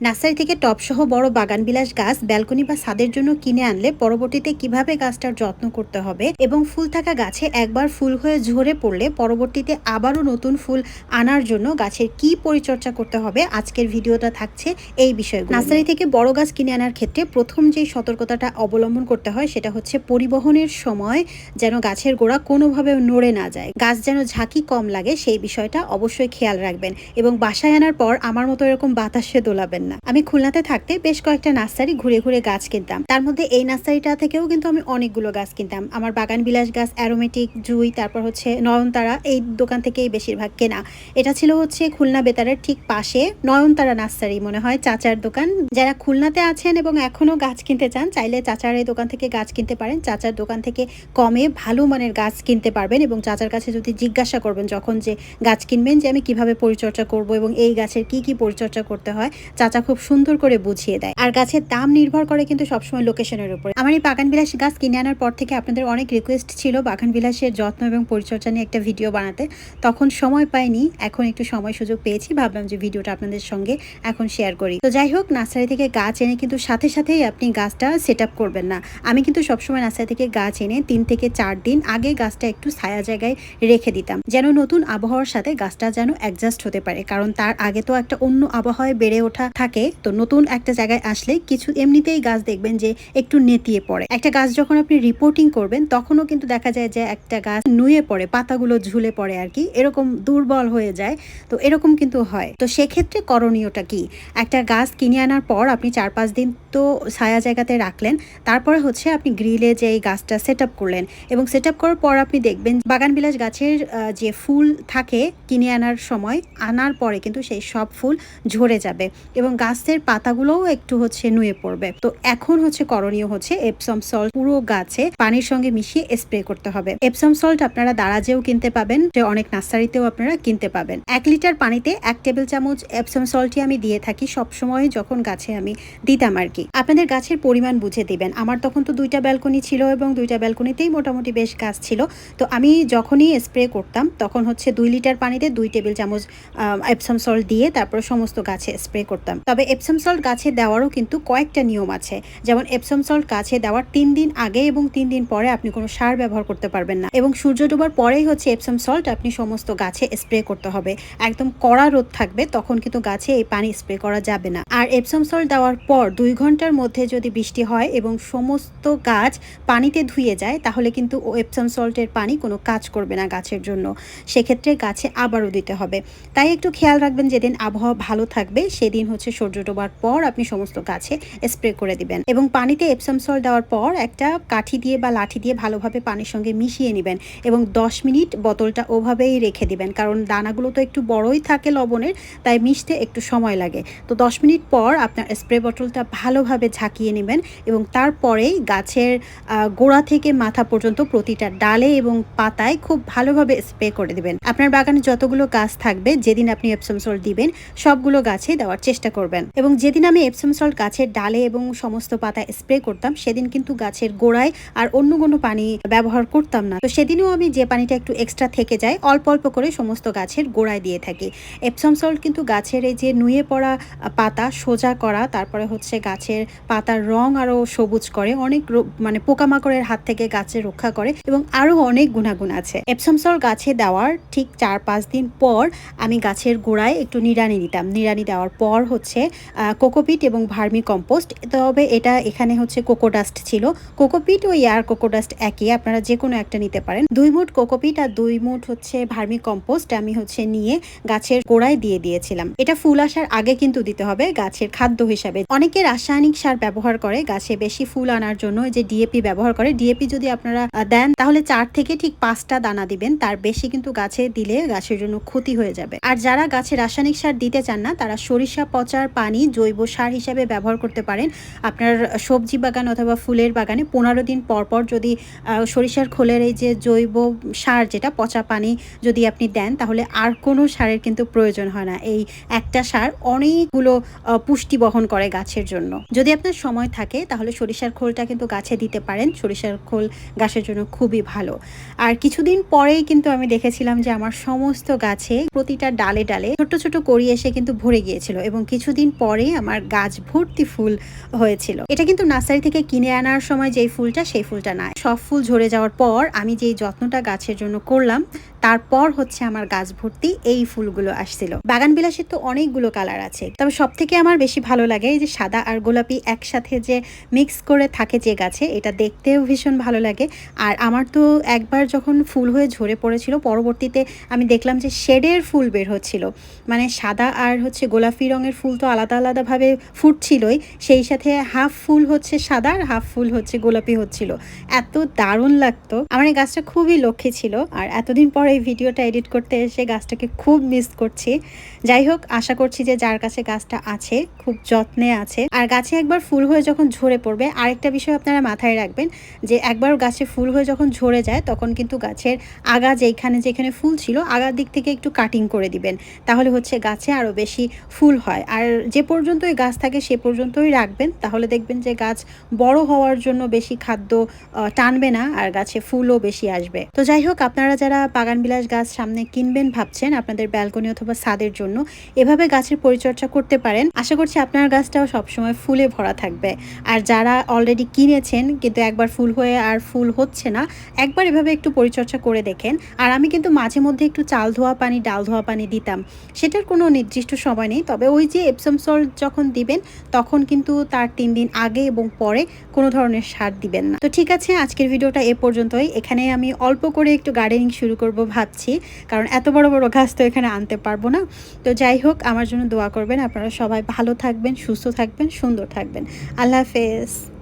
Nursery থেকে টবসহ বড় বাগানবিলাস গাছ ব্যালকনি বা ছাদের জন্য কিনে আনলে পরবর্তীতে কীভাবে গাছটার যত্ন করতে হবে এবং ফুল থাকা গাছে একবার ফুল হয়ে ঝরে পড়লে পরবর্তীতে আবারও নতুন ফুল আনার জন্য গাছের কি পরিচর্যা করতে হবে আজকের ভিডিওটা থাকছে এই বিষয়গুলো নার্সারি থেকে বড় গাছ কিনে আনার ক্ষেত্রে প্রথম যেই সতর্কতাটা অবলম্বন করতে হয় সেটা হচ্ছে পরিবহনের সময় যেন গাছের গোড়া কোনোভাবে নড়ে না যায়। গাছ যেন ঝাঁকি কম লাগে সেই বিষয়টা অবশ্যই খেয়াল রাখবেন এবং বাসায় আনার পর আমার মতো এরকম বাতাসে দোলাবেন না। আমি খুলনাতে থাকতে বেশ কয়েকটা নার্সারি ঘুরে ঘুরে গাছ কিনতাম। তার মধ্যে এই নার্সারিটা থেকেও কিন্তু আমি অনেকগুলো গাছ কিনতাম। আমার বাগান বিলাস গাছ অ্যারোমেটিক জুই, তারপর হচ্ছে নয়নতারা এই দোকান থেকেই বেশিরভাগ কেনা। এটা ছিল হচ্ছে খুলনা বেতারের ঠিক পাশে নয়নতারা নার্সারি মনে হয় চাচার দোকান। যারা খুলনাতে আছেন এবং এখনও গাছ কিনতে চান, চাইলে চাচার এই দোকান থেকে গাছ কিনতে পারেন। চাচার দোকান থেকে কমে ভালো মানের গাছ কিনতে পারবেন এবং চাচার কাছে যদি জিজ্ঞাসা করবেন যখন যে গাছ কিনবেন যে আমি কীভাবে পরিচর্যা করব এবং এই গাছের কি কি পরিচর্যা করতে হয়, চাচা খুব সুন্দর করে বুঝিয়ে দেয়। আর গাছের দাম নির্ভর করে কিন্তু সবসময় লোকেশনের উপর। আমার এই বাগান বিলাস গাছ কিনে আনার পর থেকে আপনাদের অনেক রিকোয়েস্ট ছিল বাগান বিলাসের যত্ন এবং পরিচর্যা নিয়ে একটা ভিডিও বানাতে। তখন সময় পাইনি, এখন একটু সময় সুযোগ পেয়েছি। ভাবলাম যে ভিডিওটা আপনাদের সঙ্গে এখন শেয়ার করি। তো যাই হোক নার্সারি থেকে গাছ এনে কিন্তু সাথে সাথেই আপনি গাছটা সেট আপ করবেন না। আমি কিন্তু সবসময় নার্সারি থেকে গাছ এনে তিন থেকে চার দিন আগে গাছটা একটু ছায়া জায়গায় রেখে দিতাম। যেন নতুন আবহাওয়ার সাথে গাছটা যেন অ্যাডজাস্ট হতে পারে। কারণ তার আগে তো একটা অন্য আবহাওয়ায় বেড়ে ওঠা থাকে, তো নতুন একটা জায়গায় আসলে কিছু এমনিতেই গাছ দেখবেন যে একটু নেতিয়ে পড়ে। একটা গাছ যখন আপনি রিপোর্টিং করবেন, তখনও কিন্তু দেখা যায় যে একটা গাছ নুয়ে পড়ে, পাতাগুলো ঝুলে পড়ে আর কি, এরকম দুর্বল হয়ে যায়, তো এরকম কিন্তু হয়। তো সেক্ষেত্রে করণীয়টা কি? একটা গাছ কিনে আনার পর আপনি চার পাঁচ দিন তো ছায়া জায়গাতে রাখলেন, তারপরে হচ্ছে আপনি গ্রিলে যে এই গাছটা সেট করলেন এবং সেট করার পর আপনি দেখবেন বাগান বিলাস গাছের যে ফুল থাকে কিনে আনার সময়, আনার পরে কিন্তু সেই সব ফুল ঝরে যাবে এবং গাছের পাতাগুলোও একটু হচ্ছে নুয়ে পড়বে। তো এখন হচ্ছে করণীয় হচ্ছে এপসম সল্ট পুরো গাছে পানির সঙ্গে মিশিয়ে স্প্রে করতে হবে। এপসম সল্ট আপনারা দারাজেও কিনতে পাবেন যে অনেক নার্সারিতেও আপনারা কিনতে পাবেন। এক লিটার পানিতে এক টেবিল চামচ এপসম সল্টই আমি দিয়ে থাকি সব সময় যখন গাছে আমি দিতাম আর কি। আপনাদের গাছের পরিমাণ বুঝে দিবেন। আমার তখন তো দুইটা ব্যালকনি ছিল এবং দুইটা ব্যালকনিতেই মোটামুটি বেশ গাছ ছিল। তো আমি যখনই স্প্রে করতাম, তখন হচ্ছে দুই লিটার পানিতে দুই টেবিল চামচ এপসম সল্ট দিয়ে তারপর সমস্ত গাছে স্প্রে করতাম। তবে এপসম সল্ট গাছে দেওয়ারও কিন্তু কয়েকটা নিয়ম আছে। যেমন এপসম সল্ট গাছে দেওয়ার তিন দিন আগে এবং তিন দিন পরে আপনি কোনো সার ব্যবহার করতে পারবেন না। এবং সূর্য ডোবার পরেই হচ্ছে এপসম সল্ট আপনি সমস্ত গাছে স্প্রে করতে হবে। একদম কড়া রোদ থাকবে তখন কিন্তু গাছে এই পানি স্প্রে করা যাবে না। আর এপসম সল্ট দেওয়ার পর দুই ঘণ্টার মধ্যে যদি বৃষ্টি হয় এবং সমস্ত গাছ পানিতে ধুয়ে যায়, তাহলে কিন্তু এপসম সল্টের পানি কোনো কাজ করবে না গাছের জন্য। সেক্ষেত্রে গাছে আবারও দিতে হবে। তাই একটু খেয়াল রাখবেন যেদিন আবহাওয়া ভালো থাকবে, সেদিন হচ্ছে সূর্য ডোবার পর আপনি সমস্ত গাছে স্প্রে করে দিবেন এবং পানিতে এপসম সল্ট দেওয়ার পর একটা কাঠি দিয়ে বা লাঠি দিয়ে ভালোভাবে পানির সঙ্গে মিশিয়ে নেবেন এবং দশ মিনিট বোতলটা ওভাবেই রেখে দিবেন। কারণ দানাগুলো তো একটু বড়ই থাকে লবণের, তাই মিশতে একটু সময় লাগে। তো দশ মিনিট পর আপনার স্প্রে বোতলটা ভালোভাবে ঝাঁকিয়ে নেবেন এবং তারপরেই গাছের গোড়া থেকে মাথা পর্যন্ত প্রতিটা ডালে এবং পাতায় খুব ভালোভাবে স্প্রে করে দিবেন। আপনার বাগানে যতগুলো গাছ থাকবে, যেদিন আপনি এপসম সল্ট দিবেন, সবগুলো গাছে দেওয়ার চেষ্টা করবেন এবং যেদিন আমি এপসম সল্ট গাছের ডালে এবং সমস্ত পাতায় স্প্রে করতাম, সেদিন কিন্তু গাছের গোড়ায় আর অন্য কোনো পানি ব্যবহার করতাম না। তো সেদিনও আমি যে পানিটা একটু এক্সট্রা থেকে যায়, অল্প অল্প করে সমস্ত গাছের গোড়ায় দিয়ে থাকি। এপসম সল্ট কিন্তু গাছের এই যে নুয়ে পড়া পাতা, সোজা করা, তারপরে হচ্ছে গাছের পাতার রং আরও সবুজ করে, অনেক মানে পোকামাকড়ের হাত থেকে গাছের রক্ষা করে এবং আরও অনেক গুণাগুণ আছে। এপসম সল্ট গাছে দেওয়ার ঠিক চার পাঁচ দিন পর আমি গাছের গোড়ায় একটু নিড়ানি দিতাম নিড়ানি দেওয়ার পর হচ্ছে কোকোপিট এবং ভার্মি কম্পোস্ট। তবে এটা এখানে হচ্ছে কোকোডাস্ট ছিল। কোকোপিট ও এয়ার কোকোডাস্ট একই, আপনারা যে কোনো একটা নিতে পারেন। দুই মুঠ কোকোপিট আর দুই মুঠ হচ্ছে ভার্মি কম্পোস্ট আমি হচ্ছে নিয়ে গাছের গোড়ায় দিয়ে দিয়েছিলাম। এটা ফুল আসার আগে কিন্তু দিতে হবে গাছের খাদ্য হিসাবে। অনেকে রাসায়নিক সার ব্যবহার করে, গাছে বেশি ফুল আনার জন্য যে ডিএপি ব্যবহার করে। ডিএপি যদি আপনারা দেন, তাহলে চার থেকে ঠিক পাঁচটা দানা দিবেন। তার বেশি কিন্তু গাছে দিলে গাছের জন্য ক্ষতি হয়ে যাবে। আর যারা গাছে রাসায়নিক সার দিতে চান না, তারা সরিষা পচার পানি, জৈব সার হিসাবে ব্যবহার করতে পারেন। আপনার সবজি বাগান অথবা ফুলের বাগানে পনেরো দিন পর পর যদি সরিষার খোলের এই যে জৈব সার যেটা, পচা পানি যদি আপনি দেন, তাহলে আর কোনো সারের কিন্তু প্রয়োজন হয় না। এই একটা সার অনেকগুলো পুষ্টি বহন করে গাছের জন্য। যদি আপনার সময় থাকে, তাহলে সরিষার খোলটা কিন্তু গাছে দিতে পারেন। সরিষার খোল গাছের জন্য খুবই ভালো। আর কিছুদিন পরেই কিন্তু আমি দেখেছিলাম যে, আমার সমস্ত গাছে প্রতিটা ডালে ডালে ছোট ছোট কড়ি এসে কিন্তু ভরে গিয়েছিল এবং কিছু কিছুদিন পরে আমার গাছ ভর্তি ফুল হয়েছিল। এটা কিন্তু নার্সারি থেকে কিনে আনার সময় যেই ফুলটা, সেই ফুলটা না সব ফুল ঝরে যাওয়ার পর আমি যেই যত্নটা গাছের জন্য করলাম তারপর হচ্ছে আমার গাছ ভর্তি এই ফুলগুলো আসছিল। বাগান বিলাসের তো অনেকগুলো কালার আছে। তবে সব থেকে আমার বেশি ভালো লাগে এই যে সাদা আর গোলাপি একসাথে যে মিক্স করে থাকে যে গাছে, এটা দেখতেও ভীষণ ভালো লাগে। আর আমার তো একবার যখন ফুল হয়ে ঝরে পড়েছিল, পরবর্তীতে আমি দেখলাম যে শেডের ফুল বের হচ্ছিল। মানে সাদা আর হচ্ছে গোলাপি রঙের ফুল তো আলাদা আলাদাভাবে ফুটছিলই, সেই সাথে হাফ ফুল হচ্ছে সাদা আর হাফ ফুল হচ্ছে গোলাপি হচ্ছিল। এত দারুণ লাগতো। আমার এই গাছটা খুবই লক্ষ্মী ছিল। আর এতদিন পর এই ভিডিওটা এডিট করতে এসে গাছটাকে খুব মিস করছি। যাই হোক, আশা করছি যে যার কাছে গাছটা আছে, খুব যত্নে আছে। আর গাছে একবার ফুল হয়ে যখন ঝরে পড়বে, আরেকটা বিষয় আপনারা মাথায় রাখবেন যে একবার গাছে ফুল হয়ে যখন ঝরে যায়, তখন কিন্তু গাছের আগা যেখানে যেখানে ফুল ছিল আগার দিক থেকে একটু কাটিং করে দিবেন। তাহলে হচ্ছে গাছে আরও বেশি ফুল হয়। আর যে পর্যন্তই গাছ থাকে, সে পর্যন্তই রাখবেন। তাহলে দেখবেন যে গাছ বড় হওয়ার জন্য বেশি খাদ্য টানবে না, আর গাছে ফুলও বেশি আসবে। তো যাই হোক, আপনারা যারা বাগান বিলাস গাছ সামনে কিনবেন ভাবছেন আপনাদের ব্যালকনি অথবা ছাদের জন্য, এভাবে গাছের পরিচর্যা করতে পারেন। আশা করছি আপনার গাছটাও সবসময় ফুলে ভরা থাকবে। আর যারা অলরেডি কিনেছেন, কিন্তু একবার ফুল হয়ে আর ফুল হচ্ছে না, একবার এভাবে একটু পরিচর্যা করে দেখেন। আর আমি কিন্তু মাঝে মধ্যে একটু চাল ধোয়া পানি, ডাল ধোয়া পানি দিতাম। সেটার কোনো নির্দিষ্ট সময় নেই, তবে ওই যে এপসম সল্ট যখন দিবেন, তখন কিন্তু তার তিন দিন আগে এবং পরে কোনো ধরনের সার দিবেন না। তো ঠিক আছে, আজকের ভিডিওটা এ পর্যন্তই। এখানে আমি অল্প করে একটু গার্ডেনিং শুরু করব। ভাবছি, কারণ এত বড় বড় গাছ তো এখানে আনতে পারব না। তো যাই হোক, আমার জন্য দোয়া করবেন। আপনারা সবাই ভালো থাকবেন, সুস্থ থাকবেন, সুন্দর থাকবেন। আল্লাহ হাফেজ।